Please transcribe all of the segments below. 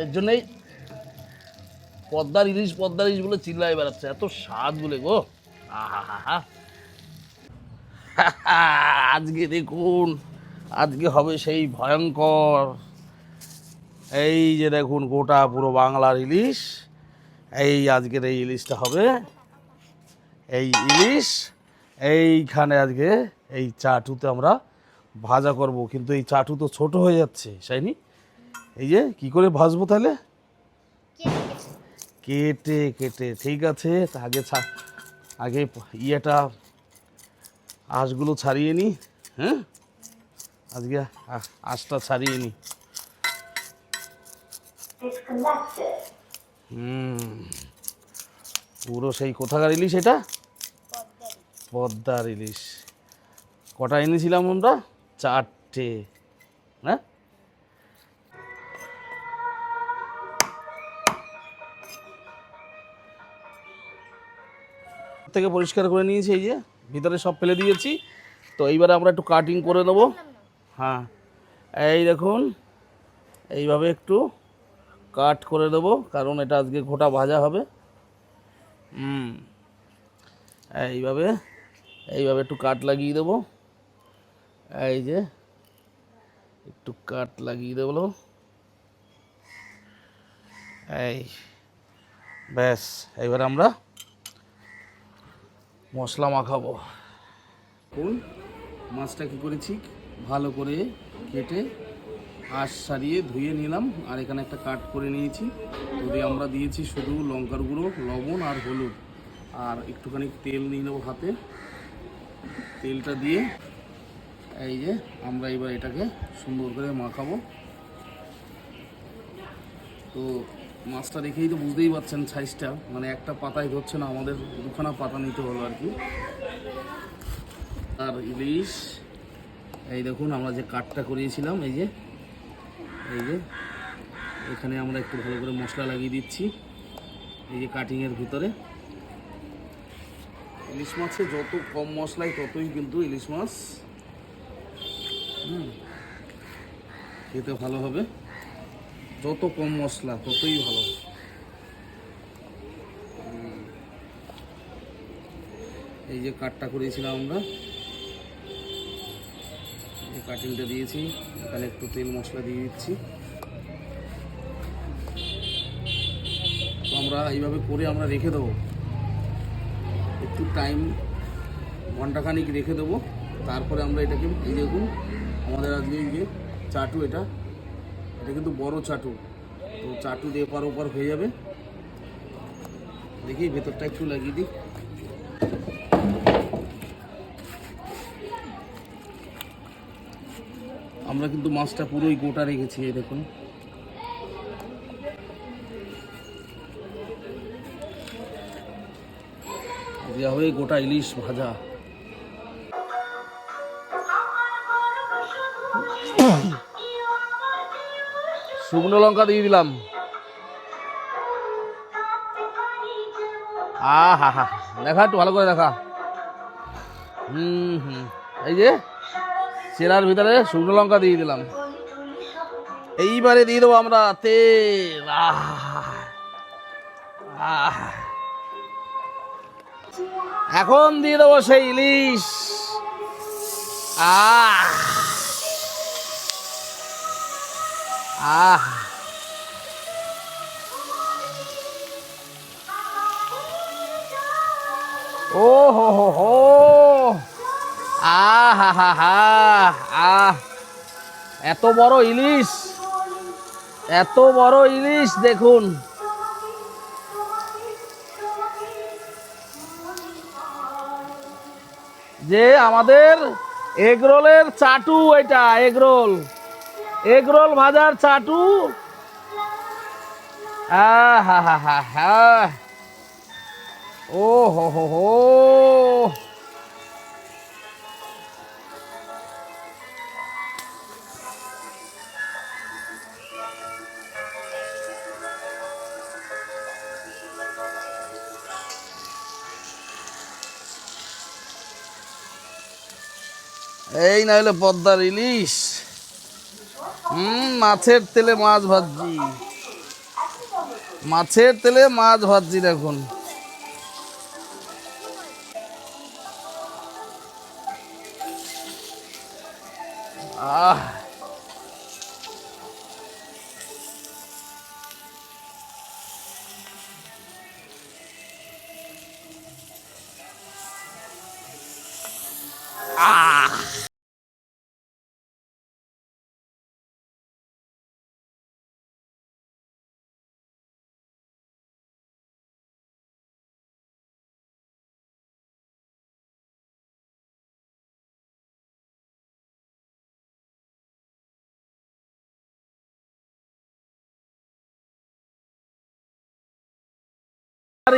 এর জন্যই পদ্মার ইলিশ পদ্মার ইলিশ বলে চিল্লাই বেড়াচ্ছে। এত স্বাদ বলে গো। আজকে দেখুন, আজকে হবে সেই ভয়ঙ্কর। এই যে দেখুন, গোটা পুরো বাংলার ইলিশ। এই আজকের এই ইলিশটা হবে। এই ইলিশ, এইখানে আজকে এই চাটুতে আমরা ভাজা করব। কিন্তু এই চাটু তো ছোট হয়ে যাচ্ছে, সাইনি? এই যে কি করে ভাজবো তাহলে? কেটে। কেটে ঠিক আছে। আগে আগে ইয়েটা আঁশগুলো ছাড়িয়ে নি হ্যাঁ? আজকে আ- আঁশটা ছাড়িয়ে নি। হুম পুরো সেই কোথাকার ইলিশ এটা? পদ্মার ইলিশ। কটা এনেছিলাম আমরা? চারটে হ্যাঁ? থেকে পরিষ্কার করে নিয়েছি, এই যে ভিতরে সব ফেলে দিয়েছি। তো এইবারে আমরা একটু কাটিং করে নেব। হ্যাঁ এই দেখুন, এইভাবে একটু কাট করে দেবো কারণ এটা আজকে গোটা ভাজা হবে। হুম, এইভাবে এইভাবে একটু কাট লাগিয়ে দেবো। এই যে, একটু কাট লাগিয়ে দেবো। এই, ব্যাস, এইবার আমরা মশলা মাখাবো। কোন মাছটা কি করেছি? ভালো করে কেটে আঁশ সারিয়ে ধুয়ে নিলাম, আর এখানে একটা কাট করে নিয়েছি। যদি আমরা দিয়েছি শুধু লঙ্কার গুঁড়ো, লবণ আর হলুদ। আর একটুখানি তেল নিয়ে নেব হাতে। তেলটা দিয়ে এই যে আমরা এবার এটাকে সুন্দর করে মাখাবো। তো মাছটা দেখেই তো বুঝতেই পারছেন সাইজটা মানে একটা পাতায় ধরছে না আমাদের দুখানা পাতা নিতে হলো আর কি। আর ইলিশ এই দেখুন আমরা যে কাটটা করিয়েছিলাম এই যে এই যে এখানে আমরা একটু ভালো করে মশলা লাগিয়ে দিচ্ছি এই যে কাটিংয়ের ভিতরে। ইলিশ মাছে যত কম মশলায় ততই কিন্তু ইলিশ মাছ হুম, খেতে ভালো হবে। যত কম মশলা, ততই ভালো এই যে কাটটা করেছিলাম আমরা, এই কাটিংটা দিয়েছি, এখানে একটু তেল মশলা দিয়ে দিচ্ছি। তো আমরা এইভাবে করে আমরা রেখে দেবো। একটু টাইম ঘন্টাখানিক রেখে দেবো। তারপরে আমরা এটাকে, এই দেখুন, আমাদের আজকে এই যে চাটু এটা এটা কিন্তু বড় চাটু। তো চাটু দিয়ে পার ওপার হয়ে যাবে। দেখি ভেতরটা একটু লাগিয়ে দিই। আমরা কিন্তু মাছটা পুরোই গোটা রেখেছি দেখুন। দেওয়া হবে গোটা ইলিশ ভাজা। শুকনো লঙ্কা দিয়ে দিলাম। হা হা দেখা একটু ভালো করে দেখা। হুম হুম, এই যে, চেরার ভিতরে শুকনো লঙ্কা দিয়ে দিলাম। এইবারে দিয়ে দেবো আমরা তেল। এখন দিয়ে দেবো সেই ইলিশ। আহ। আহ। ও হো হো হো। আহ হা হা আহ। এত বড় ইলিশ। এত বড় ইলিশ, দেখুন। যে আমাদের এগরোলের চাটু এটা এগরোল এগ রোল ভাজার চাটু। ও হো হো হো। এই না হলে পদ্মার ইলিশ। হুম মাছের তেলে মাছ ভাজি। মাছের তেলে মাছ ভাজি দেখুন। আহ।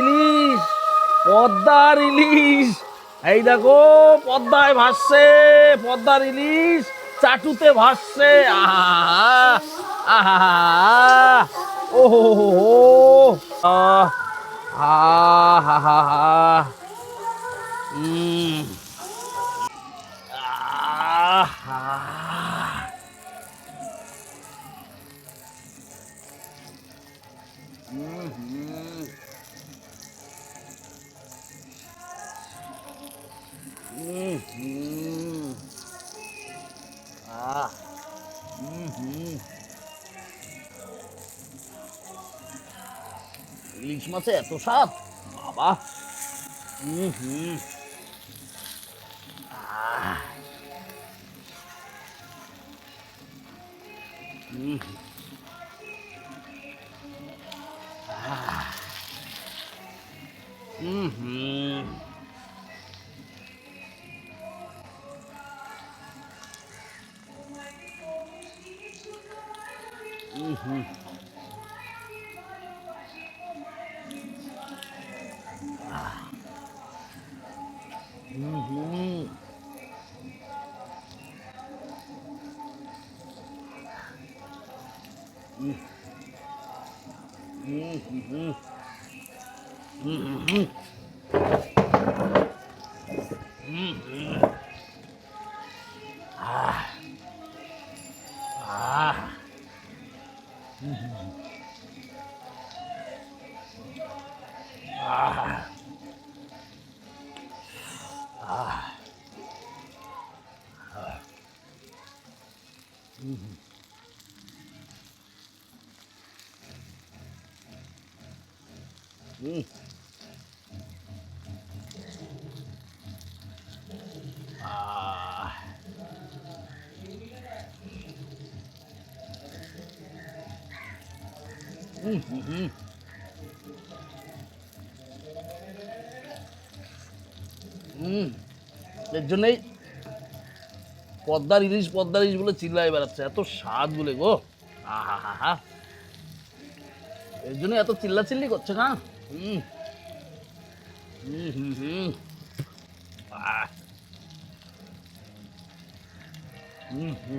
ইলিশ, পদ্মার ইলিশ। এই দেখো, পদ্মায় ভাসছে, পদ্মার ইলিশ চাটুতে ভাসছে। আহা আহা ও হো হো হো। হা হা হা হুম হুম ইলিশ মাছে এত স্বাদ বাবা। হুম হুম। হুম হুম হুম। হুম হুম হুম হুম হুম এর জন্যই পদ্মার ইলিশ পদ্মার ইলিশ বলে চিল্লায় বেড়াচ্ছে। এত স্বাদ বলে গো। আহা হা হা এর জন্য এত চিল্লা চিল্লি করছে না? হুম হুম হুম হুম আহ হুম হুম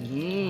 হুম